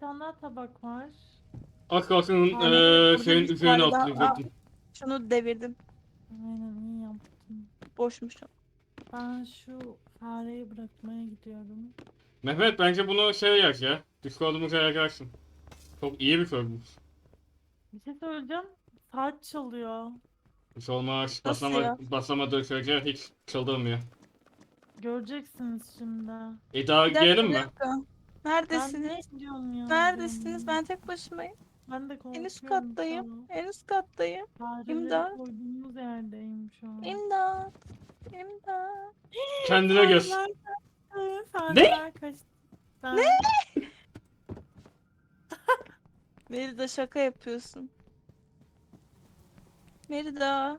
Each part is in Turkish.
tane daha tabak var. Az kalsın eee bir üzerine tane daha- atlayacaktım. Şunu devirdim. Aynen iyi yaptın. Boşmuş. o. Ben şu fareyi bırakmaya gidiyorum. Mehmet bence bunu şey yaz ya. Discord'umuza yazarsın. Çok iyi bir sorumuz. Bir şey söyleyeceğim. Saat çalıyor. Hiç olmaz. Nasıl Baslama, ya? baslamadığı sürece hiç çıldırmıyor. Göreceksiniz şimdi. E daha Bir dakika, girelim bir mi? dakika. Ben Neredesiniz? ne diyorum ya? Neredesiniz? Ben tek başımayım. Ben de En korkuyorum üst şu kattayım. En üst kattayım. Fareleri İmdat. koyduğumuz yerdeyim şu an. İmdat. İmdat. Kendine göz. Ben... Ne? Merida şaka yapıyorsun. Merida.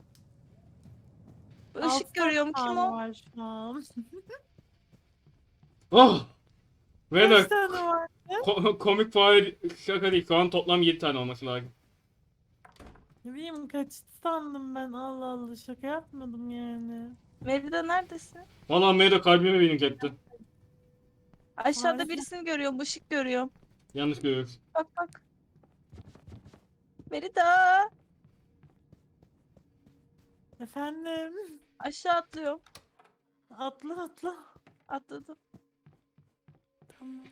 Işık görüyorum. Kim o? Var şu an. Oh! Ve Kaç de tane var? ko- komik fare şaka değil. Şu an toplam 7 tane olması lazım. Ne bileyim kaçtı sandım ben. Allah Allah şaka yapmadım yani. Merida neredesin? Valla Meyda kalbime benim etti. Aşağıda Maalesef. birisini görüyorum. Işık görüyorum. Yanlış görüyoruz. Bak bak. Merida. Efendim. Aşağı atlıyorum. Atla atla. Atladım. Tamam.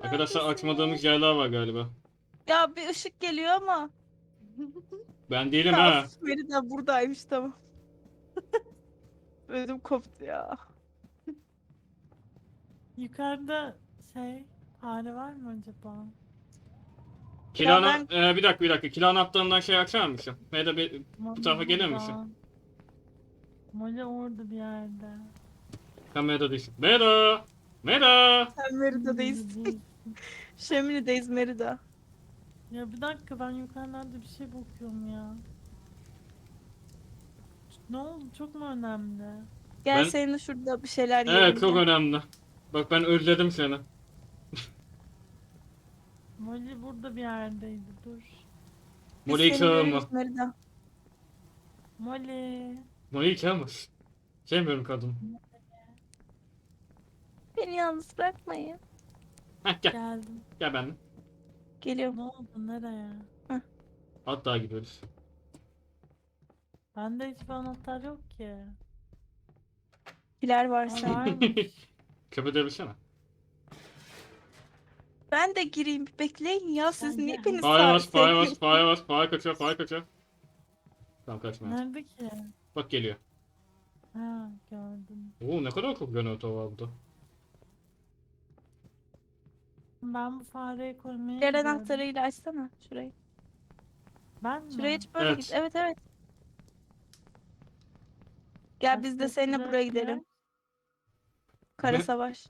Arkadaşlar açmadığımız yerler var galiba. Ya bir ışık geliyor ama. Ben değilim Ya, ha. Merida buradaymış tamam. Ödüm koptu ya. Yukarıda şey fare var mı acaba? Kilan ben- Ee, bir dakika bir dakika. Kilan attığından şey açar mısın? Meyda bir Molly tarafa gelir misin? Molly orada bir yerde. Kamerada değilsin. Meyda! Meyda! Sen Merida'dayız. Değil. Şemini'deyiz Merida. ya bir dakika ben yukarılarda bir şey bakıyorum ya. Ne oldu? Çok mu önemli? Gel Ben- seninle şurada bir şeyler yiyelim. Evet çok önemli. Bak ben özledim seni. Molly burada bir yerdeydi. Dur. Biz Molly'yi seni çağırma. görüyoruz Merida. Molly. Molly'yi çağırma. Sevmiyorum kadın. Beni yalnız bırakmayın. Heh gel. Geldim. Gel benimle. Geliyorum. Ne oldu? Nereye? Hatta gidiyoruz. Bende hiçbir anahtar yok ki. Aa, varsa. varmış. Kapatırsana. Ben de gireyim. Bekleyin ya. Siz Ben niye de- beni Fare var, sağ- fare var, sevmiyorsunuz? fare var, kaçıyor, fare kaçıyor. Tamam kaçma. Nerede ki? Bak geliyor. Ha gördüm. Oo ne kadar çok generator var burada. Ben bu fareyi koymaya Piler gidiyorum. anahtarıyla açsana şurayı. Ben mi? Şuraya hiç böyle Evet. git. Evet evet. Gel biz de Başka seninle buraya yer? gidelim. Kara Ne? savaş.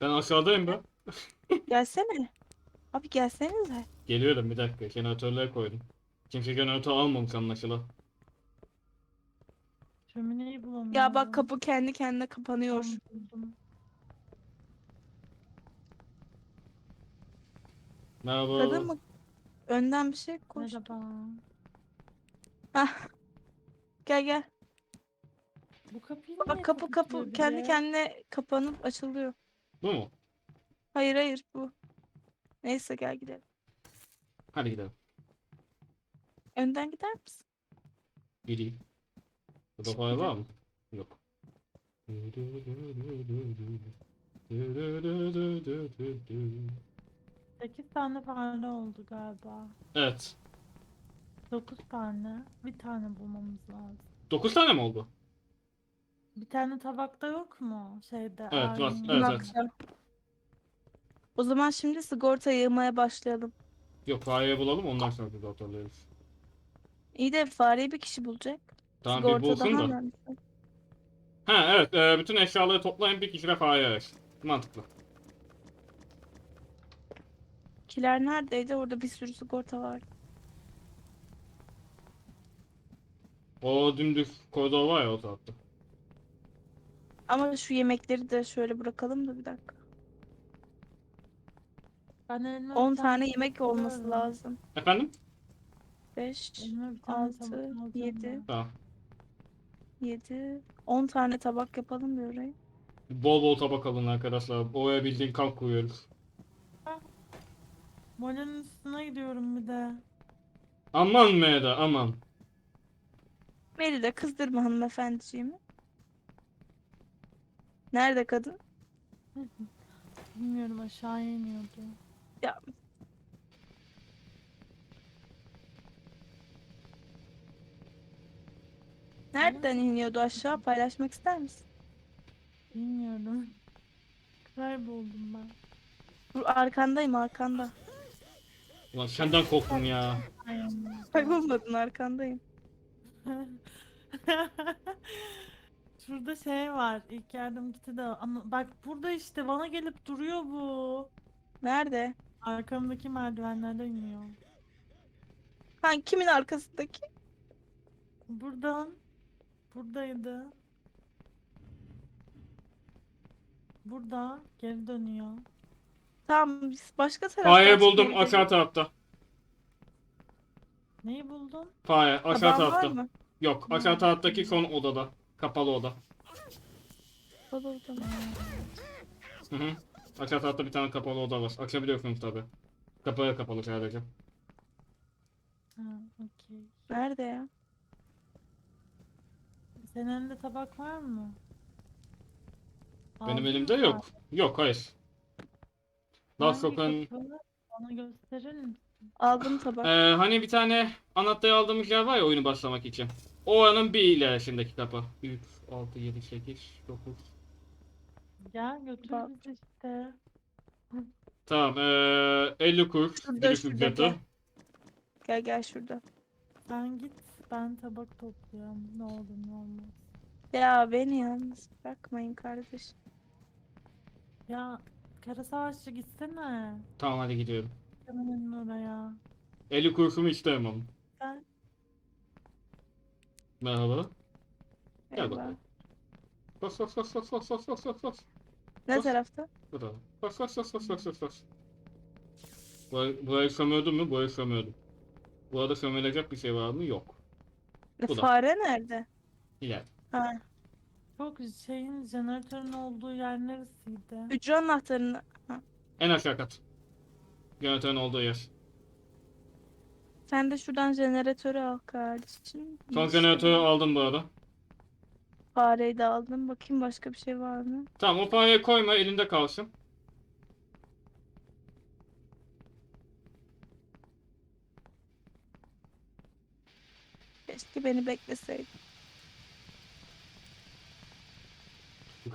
Ben aşağıdayım ben. Gelsene. Abi gelsenize. Geliyorum bir dakika. Jeneratörleri koydum. Kimse jeneratör almamış anlaşılan. Şömineyi bulamıyorum. Ya bak kapı kendi kendine kapanıyor. Tamam, buldum. Merhaba. Kadın mı? Önden bir şey koş. Merhaba. Hah. Gel gel. Bu kapıyı niye Bak kapı kapı kapatıyor kendi biri? kendine kapanıp açılıyor. Bu mu? Hayır hayır bu. Neyse gel gidelim. Hadi gidelim. Önden gider misin? Gideyim. Burada fare var mı? Yok. 8 tane fare oldu galiba. Evet. 9 tane. Bir tane bulmamız lazım. 9 tane mi oldu? Bir tane tabakta yok mu? Şeyde. Evet, var. Evet, evet. O zaman şimdi sigorta yığmaya başlayalım. Yok fareyi bulalım ondan sonra biz hatırlarız. İyi de fareyi bir kişi bulacak. Tamam bir Sigorta bulsun daha da. önemli. Ha evet e, bütün eşyaları toplayın bir kişi de fare arayız. Mantıklı. Kiler neredeydi? Orada bir sürü sigorta var. O dümdüz koridor var ya o tarafta. Ama şu yemekleri de şöyle bırakalım da bir dakika. Ben elime bir 10 tane tabak yemek olması alıyorum. lazım. Efendim? 5, Elime bir tane Altı, tabak alacağım yedi. ben. Tamam. 7, 10 tane tabak yapalım bir oraya. Bol bol tabak alın arkadaşlar. Oraya bildiğin kamp kuruyoruz. Molenin üstüne gidiyorum bir de. Aman Meda aman. Meri de kızdırma hanımefendiciğimi. Nerede kadın? Bilmiyorum aşağıya iniyordu. Ya. Nereden iniyordu aşağı? Paylaşmak ister misin? Bilmiyorum. Kayboldum ben. Dur arkandayım arkanda. Ulan senden korktum ya. Ay, Kaybolmadın arkandayım. Şurada şey var. İlk yardım kiti de. Ama bak burada işte bana gelip duruyor bu. Nerede? Arkamdaki merdivenlerden iniyor. Hangi kimin arkasındaki? Buradan. Buradaydı. Burada geri dönüyor. Tamam biz başka taraftan Fare buldum aşağı tarafta. Neyi buldun? Fare aşağı Taban var tarafta. mı? Yok aşağı taraftaki son odada. Kapalı oda. Olur, tamam. Hı hı. Aşağı tarafta bir tane kapalı oda var. Açabiliyorsunuz tabi. Kapalı kapalı sadece. Ha, okey. Nerede ya? Senin elinde tabak var mı? Benim Aldın elimde mı? yok. Yok hayır. Token kapağı? Bana gösterir misin? Aldım tabak. Ee, hani bir tane anahtarı aldığımız yer var ya oyunu başlamak için. O anın bir ilerisindeki kapı. 3, 6, 7, 8, 9. Gel Bak. bizi işte. Tamam. Ee, 50 kuruş Şurada, giriş şurada, ücreti. gel. Gel gel şurada. Sen git ben tabak topluyorum. Ne olur ne olmaz. Ya beni yalnız bırakmayın kardeş. Ya kara savaşçı gitsene. Tamam hadi gidiyorum. Hemen oraya. 50 kuruşumu isterim ama. Sen Merhaba. Gel bakalım. Bas bas bas bas bas bas bas bas bas. Ne Bas. tarafta? Burada. Bas bas bas bas bas bas bas. Burayı, burayı sömürdün mü? Burayı sömürdüm. Burada sömürülecek bir şey var mı? Yok. E, Bu da. Fare nerede? İler. Ha. Çok şeyin jeneratörün olduğu yer neresiydi? Hücre anahtarını. En aşağı kat. Yöneten olduğu yer. Sen de şuradan jeneratörü al kardeşim. Son jeneratörü aldım bu arada. Fareyi de aldım. Bakayım başka bir şey var mı? Tamam o parayı koyma elinde kalsın. Keşke beni bekleseydin.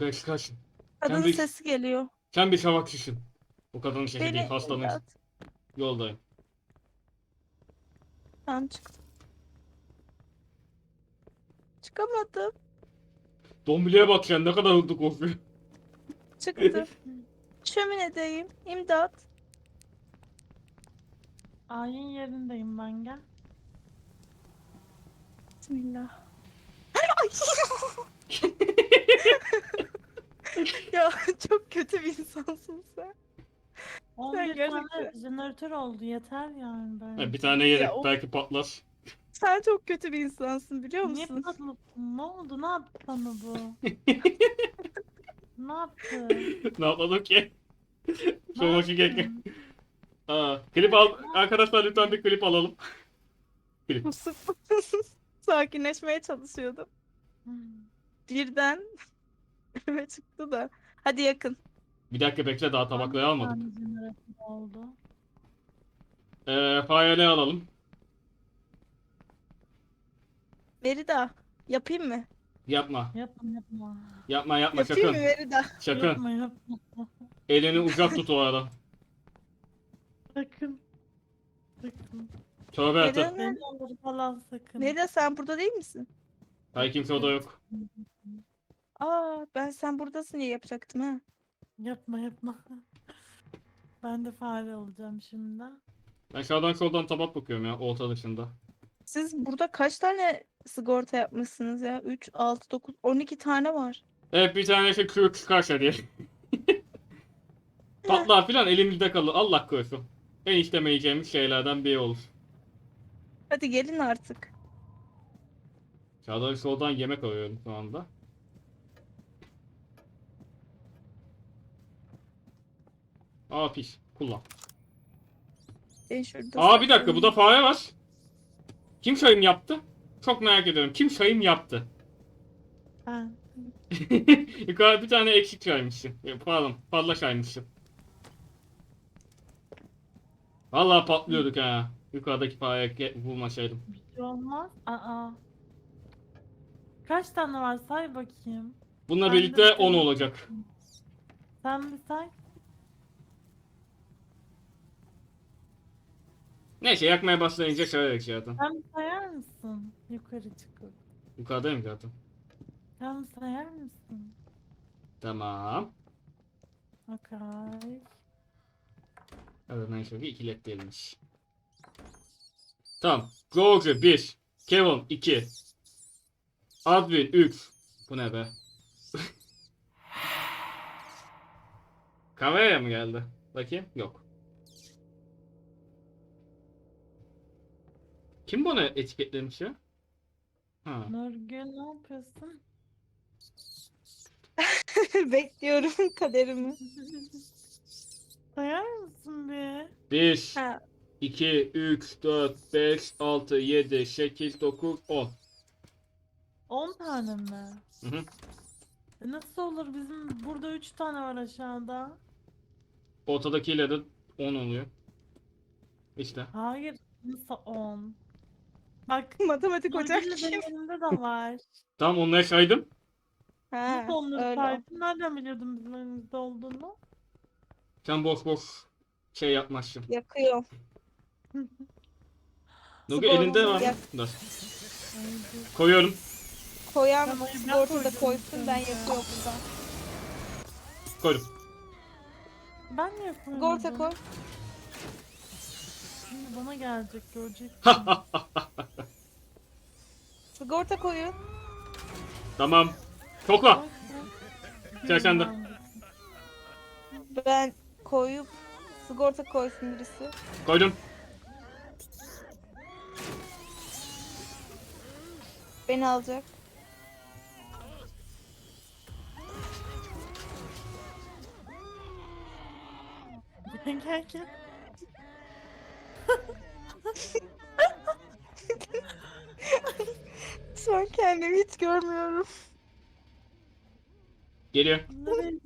Yukarı çıkarsın. Kadının bir- sesi geliyor. Sen bir savaşçısın. Bu kadının sesi Beni değil hastanın evlat. yoldayım. Tamam çıktım. Çıkamadım. Dombiliye bak sen ne kadar hızlı koşuyor. Çıktım. Şöminedeyim. İmdat. Ayin yerindeyim ben gel. Bismillah. Ay! ya çok kötü bir insansın sen. 11 tane gerçekten- jeneratör oldu yeter yani ben. Ha, bir tane yedik Ya o- belki patlar. Sen çok kötü bir insansın biliyor Niye musun? patlattın? Ne oldu? Ne yaptı sana bu? ne yaptı? ne yapalım ki? Ne Savaşı gerek. yaptın? Aa, klip al. Arkadaşlar lütfen bir klip alalım. Musup sakinleşmeye çalışıyordum. Hmm. Birden önüme çıktı da. Hadi yakın. Bir dakika bekle daha tabakları almadık. oldu? Ee, fareleri alalım. Verida. Yapayım mı? Yapma. Yapma yapma. Yapma yapma Yapayım sakın. mı Verida? Sakın. Yapma yapma. Elini uzak tut o arada. Sakın. Sakın. Tövbe et. ne? Beni falan sakın. Verida sen burada değil misin? Hayır kimse orada yok. Aa ben sen buradasın diye yapacaktım ha. Yapma yapma. Ben de fare olacağım şimdi. Ben sağdan soldan tabak bakıyorum ya orta dışında. Siz burada kaç tane sigorta yapmışsınız ya? 3, 6, 9, 12 tane var. Evet bir tanesi kırık çıkarsa diye. Patlar filan elimizde kalır. Allah korusun. En istemeyeceğimiz şeylerden biri olur. Hadi gelin artık. Sağdan soldan yemek arıyorum şu anda. Aa pis. Kullan. Ben şurada Aa bir dakika bu da fare var. Kim sayım yaptı? Çok merak ediyorum. Kim sayım yaptı? Ben. Yukarı bir tane eksik saymışsın. Ya, Pardon fazla saymışsın. Vallahi patlıyorduk ha. Yukarıdaki fareye ge- vurmasaydım. Bir şey olmaz. Aa. Kaç tane var say bakayım. Bununla Ben de birlikte bir 10 tane- olacak. Sen bir say. Neyse yakmaya başlayınca sayarız zaten. Sen sayar mısın? Yukarı çıkıp. Yukarıdayım zaten. Sen sayar mısın? Tamam. Okay. Aradan sonra ikiletlerilmiş. Tamam. George 1. Kevin 2. Advin 3. Bu ne be? Kameraya mı geldi? Bakayım. Yok. Kim bunu etiketlemiş ya? Ha. Nurgül ne yapıyorsun? Bekliyorum kaderimi. sayar mısın bir? 1, Ha, 2, 3, 4, 5, 6, 7, 8, 9, 10. 10 tane mi? Hı hı. E nasıl olur? Bizim burada 3 tane var aşağıda. Ortadakiyle de 10 oluyor. İşte. Hayır. Nasıl 10? Bak. matematik hocam Nurgül'le kim? benim elimde de var. Tamam onları saydım. Ha, Nasıl onları öyle. saydın? Nereden biliyordun bizim elimizde olduğunu? Sen boş boş şey yapmazsın. Yakıyor. Nurgül Spor elinde var. Dur. Koyuyorum. Koyan Tamam, ben sigorta da koydum koysun ben yakıyorum buradan. Koydum. Ben niye koymadım? Sigorta koy. Şimdi bana gelecek görecek. Sigorta koyun. tamam. Sen de. Ben koyup sigorta koysun birisi. Koydum. Beni alacak. Gel gel gel. Şu an kendimi hiç görmüyorum. Geliyor. Nereye?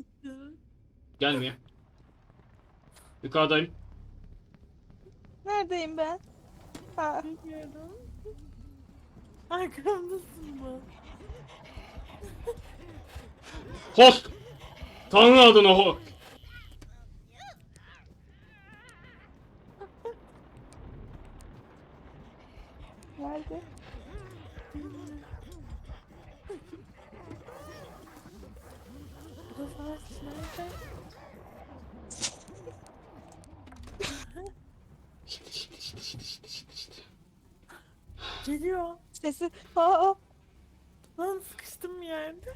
Gelmiyor. Yukarıdayım. Neredeyim ben? Ha, Bilmiyorum. Arkamdasın bu. Host. Tanrı adına host. nerede? Burası ağaç nerede? Şimdi şimdi şimdi şimdi şimdi şimdi şimdi. Geliyor. Sesi. Aa, Lan sıkıştım bir yerde.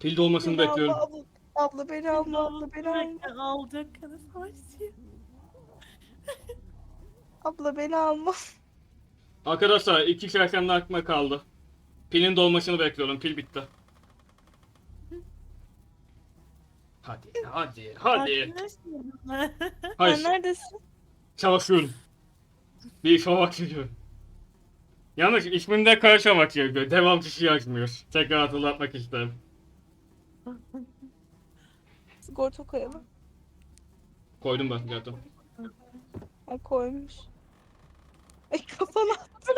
Pil dolmasını beni bekliyorum. alma abla. Abla beni alma abla beni alma. Bekle, Alacak kadar savaşçı. Abla beni alma. Arkadaşlar iki şarkının aklıma kaldı. Pilin dolmasını bekliyorum. Pil bitti. Hadi hadi hadi. Mi? Sen Hayır neredesin? savaşıyorum. Bir savaş yazıyor. Yalnız isminde savaş yazıyor. Devam kişi yazmıyor. Tekrar hatırlatmak isterim. Sigorta koyalım. Koydum ben zaten. Ay koymuş. Ay kafana attı.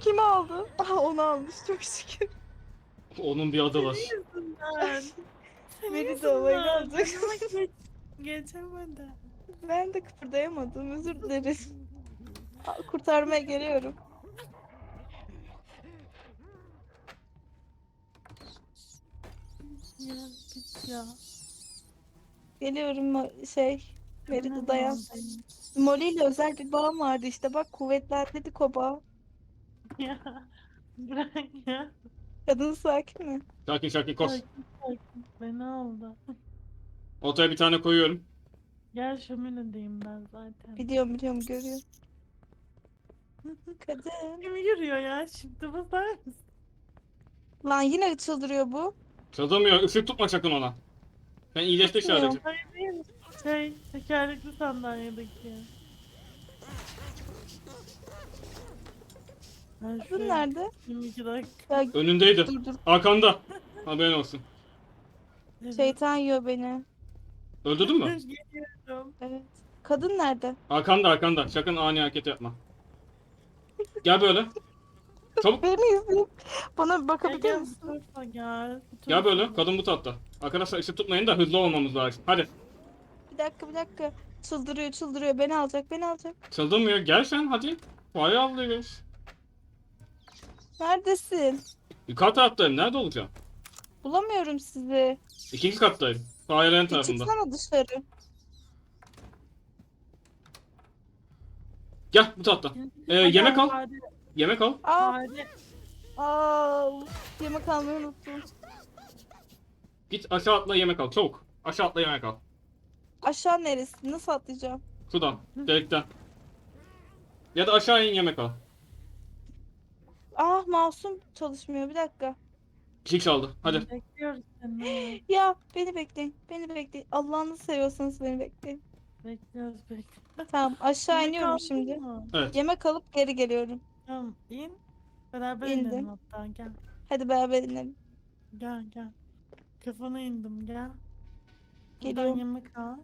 Kim aldı? Aha onu almış çok şükür. Onun bir adı var. Beni de olayı yüzünden. alacak. Geçemedi. Ben de kıpırdayamadım özür dilerim. Kurtarmaya geliyorum. Ya ya. Geliyorum şey. Ne Merida dayan. Molly ile özel bir bağım vardı işte bak kuvvetlendirdik o bağ. Ya bırak ya. Kadın sakin mi? Sakin sakin koş. Sakin sakin. Beni aldı. Ortaya bir tane koyuyorum. Gel şöminedeyim ben zaten. Biliyorum biliyorum görüyorum. Kadın. Kim yürüyor ya şimdi basar mısın? Lan yine çıldırıyor bu. Çözemiyor. Işık tutma sakın ona. Ben iyileştik Tutmuyorum. sadece. Hayır değil. Şey, tekerlekli sandalyedeki. Ben Kadın şuraya nerede? 22 dakika. Ya Önündeydi. dur dur. Arkanda. Haberin olsun. Şeytan yiyor beni. Öldürdün mü? Geliyorum. Evet. Kadın nerede? Arkanda arkanda. Sakın ani hareket yapma. Gel böyle. Çabuk. Beni izleyip bana bakabilir gel misin? tarafa gel. Bu Gel böyle. Kadın bu tatta. Arkadaşlar ışık tutmayın da hızlı olmamız lazım. Hadi. Bir dakika bir dakika. Çıldırıyor çıldırıyor. Beni alacak beni alacak. Çıldırmıyor. Gel sen hadi. Vay avlıyoruz. Neredesin? Yukarı taraftayım. Nerede olacağım? Bulamıyorum sizi. İkinci kattayım. Bir tarafında. çıksana dışarı. Gel bu tatta. Ee, yemek al. Fare, Yemek al. Aa, fare. aa, yemek almayı unuttum. Git aşağı atla yemek al. Çabuk. Aşağı atla yemek al. Aşağı neresi? Nasıl atlayacağım? Şuradan. Delikten. Ya da aşağı in yemek al. Ah masum çalışmıyor. Bir dakika. Kişi çaldı. Hadi. Bekliyoruz seni. Ya beni bekleyin. Beni bekleyin. Allah'ını seviyorsanız beni bekleyin. Bekliyoruz bekliyoruz. Tamam aşağı Yemek iniyorum aldın şimdi. mı? Evet. Yemek alıp geri geliyorum. Tamam in. Beraber İndim. inelim hatta gel. Hadi beraber inelim. Gel gel. Kafana indim gel. Buradan Geliyorum. yemek al.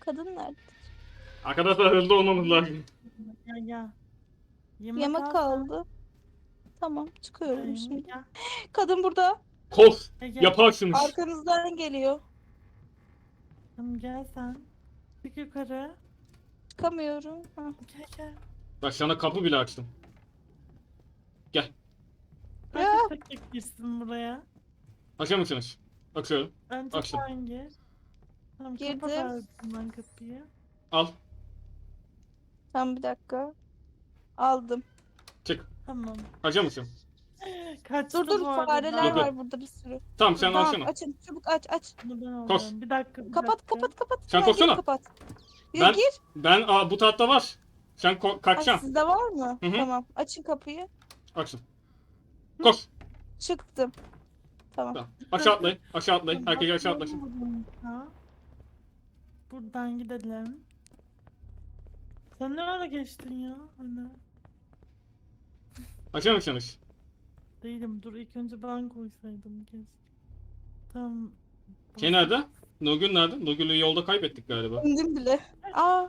Kadın nerede? Arkadaşlar hızlı olmamız lazım. Gel gel. Yemek, Yemek al. aldı. Tamam çıkıyorum Gel, şimdi. Gel. Kadın burada. Koş. Gel. Yaparsınız. Arkanızdan geliyor. Tamam gel sen. Çık yukarı. Çıkamıyorum. Ha. Gel gel. Bak sana kapı bile açtım. Ya. Hadi tek tek girsin buraya. Açar mısınız? Açıyorum. Önce Açtım. sen gir. Tamam Girdim. kapat ardından kapıyı. Al. Tamam bir dakika. Aldım. Tamam. Açar mısın? Kaçtı Dur dur bu arada. fareler Dur, dur. var burada bir sürü. Tamam sen tamam alsana. açın çabuk aç aç. Bunu ben. Bir dakika. Bir Kapat dakika. kapat kapat. Sen Hemen gir. Kapat. Gir Ben- gir. Ben aa, bu tahta var. Sen ko- Ha, kaçacaksın. sizde var mı? Hı hı. Tamam. Açın kapıyı. Açın. Koş. Çıktım. Tamam. Tamam. Aşağı atlayın. Aşağı atlayın. Herkes aşağı atlasın. buradan. Gidelim. Sen ne ara geçtin ya? Hani Açar mısınız? değilim. Dur ilk önce ben koysaydım keşke. Tamam. Şey nerede? Nurgül nerede? Nurgül'ü yolda kaybettik galiba. İndim bile. Aa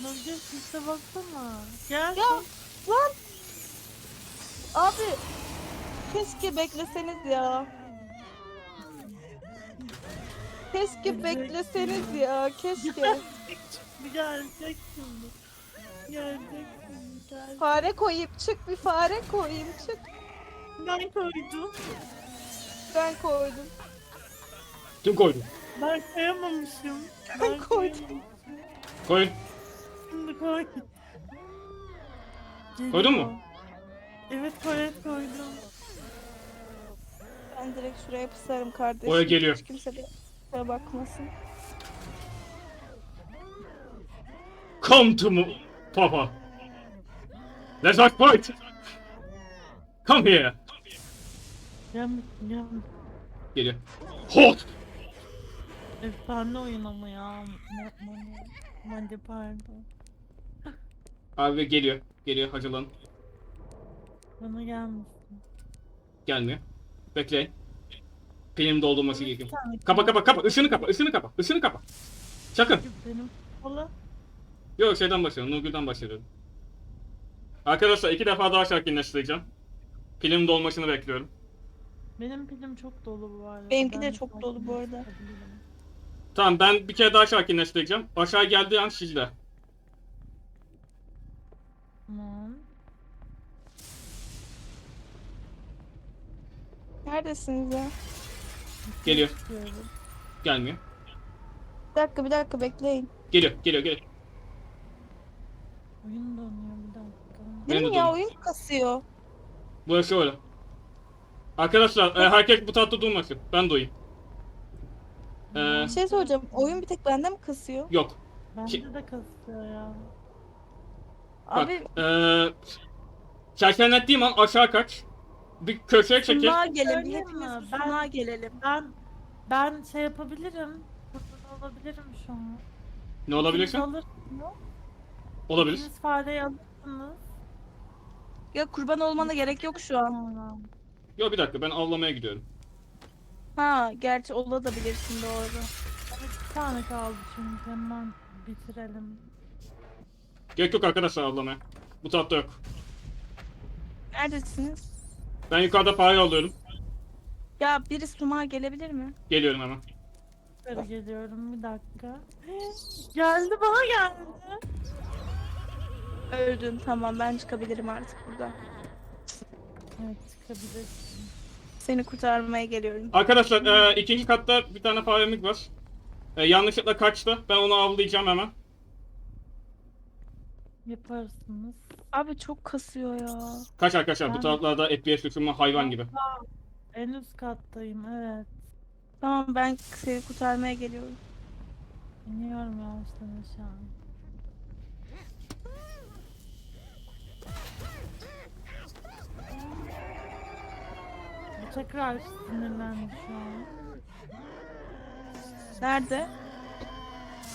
Nurgül işte baksana. Gel. Ya. lan. Abi. Keşke bekleseniz ya. Keşke bekleseniz ya. Keşke. Bir gelecek şimdi. Gelecek şimdi. Gel. Fare koyayım çık bir fare koyayım çık. Ben koydum. Ben koydum. Kim koydu? Ben koyamamışım. Ben koydum. koyamamışım. Koyun. Şimdi koy. Koydun mu? Geliyor. Evet koy evet koydum. Ben direkt şuraya pısarım kardeşim. Oraya geliyor. Hiç kimse de bakmasın. Come to me, Papa. Let's not fight. Come here. Gel gel. Geliyor. Hot. Efsane oyun ama ya. Hadi pardon. Abi geliyor. Geliyor hacılan. Bana gelmesin. Gelmiyor. Bekleyin. Pilim doldurması gerekiyor. Kapa kapa kapa. Işını kapa. Işını kapa. Işını kapa. Sakın. Benim kapalı. Yok şeyden başlıyorum. Nurgül'den başlıyorum. Arkadaşlar iki defa daha sakinleştireceğim. Pilim dolmasını bekliyorum. Benim pilim çok dolu bu arada. Benimki de çok dolu bu arada. Tamam ben bir kere daha sakinleştireceğim. Aşağı geldiği an sizde. Tamam. Neredesiniz ya? Geliyor. Gelmiyor. Bir dakika bir dakika bekleyin. Geliyor. Geliyor. Geliyor. Oyun donuyor bir dakika. Benim Benim de ya oyun kasıyor. Burası öyle. Arkadaşlar e, herkes bu tahtta durmasın. Ben doyayım. Ee, Bir şey soracağım. Oyun bir tek bende mi kasıyor? yok. Bende de kasıyor ya. Bak. Abi Ee, sersemlettiğim an aşağı kaç. bir köşeye çekil. Sunağa gelelim. Söyleyeyim Hepimiz mi? bir Ben- sunağa gelelim. Ben ben şey yapabilirim. Burada olabilirim şu an. Ne olabilirsin? İkiniz alırsınız. Olabilir. İkiniz fareyi alırsınız. Ya kurban olmana gerek yok şu an. Yo bir dakika ben avlamaya gidiyorum. Ha gerçi olabilirsin doğru. Evet, bir tane kaldı çünkü hemen bitirelim. Gerek yok arkadaşlar avlamaya. Bu tarafta yok. Neredesiniz? Ben yukarıda fare alıyorum. Ya biri sunağa gelebilir mi? Geliyorum hemen. Yukarı geliyorum bir dakika. geldi bana geldi. Öldüm tamam ben çıkabilirim artık buradan. Evet çıkabilirsin. Seni kurtarmaya geliyorum. Arkadaşlar e, ikinci katta bir tane faremiz var. E, yanlışlıkla kaçtı. Ben onu avlayacağım hemen. Yaparsınız. Abi çok kasıyor ya. Kaç arkadaşlar bu Ben- taraflarda FPS düşürme hayvan gibi. En üst kattayım evet. Tamam ben seni kurtarmaya geliyorum. İniyorum yavaştan aşağı. Tekrar sinirlendi şu an. Nerede?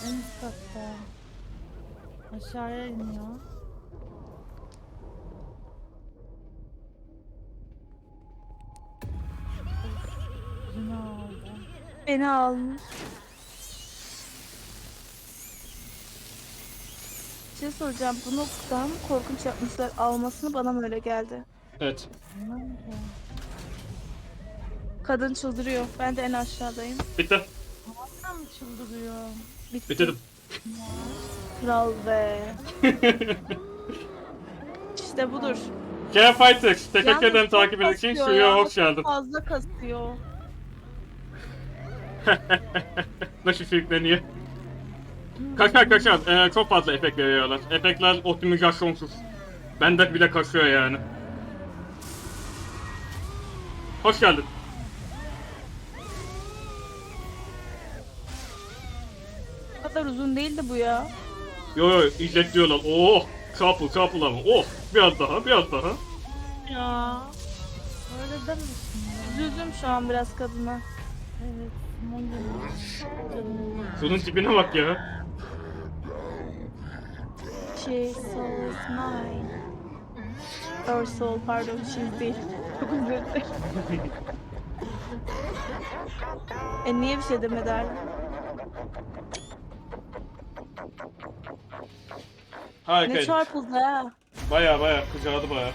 En üst katta. Aşağıya iniyor. Yüzünü aldı. Beni almış. Bir şey soracağım. Bunu daha mı korkunç yapmışlar? Almasını bana mı öyle geldi? Evet. Bilmem ki. Kadın çıldırıyor. Ben de en aşağıdayım. Bitti. Tam çıldırıyor. Bitti. Bitirdim. Kral be. İşte budur. Care Fighters. Teşekkür Yalnız ederim çok takip için. kasıyor Şuraya ya, hoş çok geldin. Fazla kasıyor. Nasıl sürükleniyor? Kaç arkadaşlar e, çok fazla efekt veriyorlar. Efektler optimizasyonsuz. Bende bile kasıyor yani. Hoş geldin. Kadar uzun değildi bu ya. Yo yo izletiyorlar. Oh couple couple ama. Oh biraz daha biraz daha. Ya. Öyle ya. Üzüldüm şu an biraz kadına. Evet. Şunun tipine bak ya. She soul is mine. Or soul pardon she değil. Çok özür dilerim. e niye bir şey demedi hala? Harika. Ne çarpıldı ha? Baya baya kızardı baya.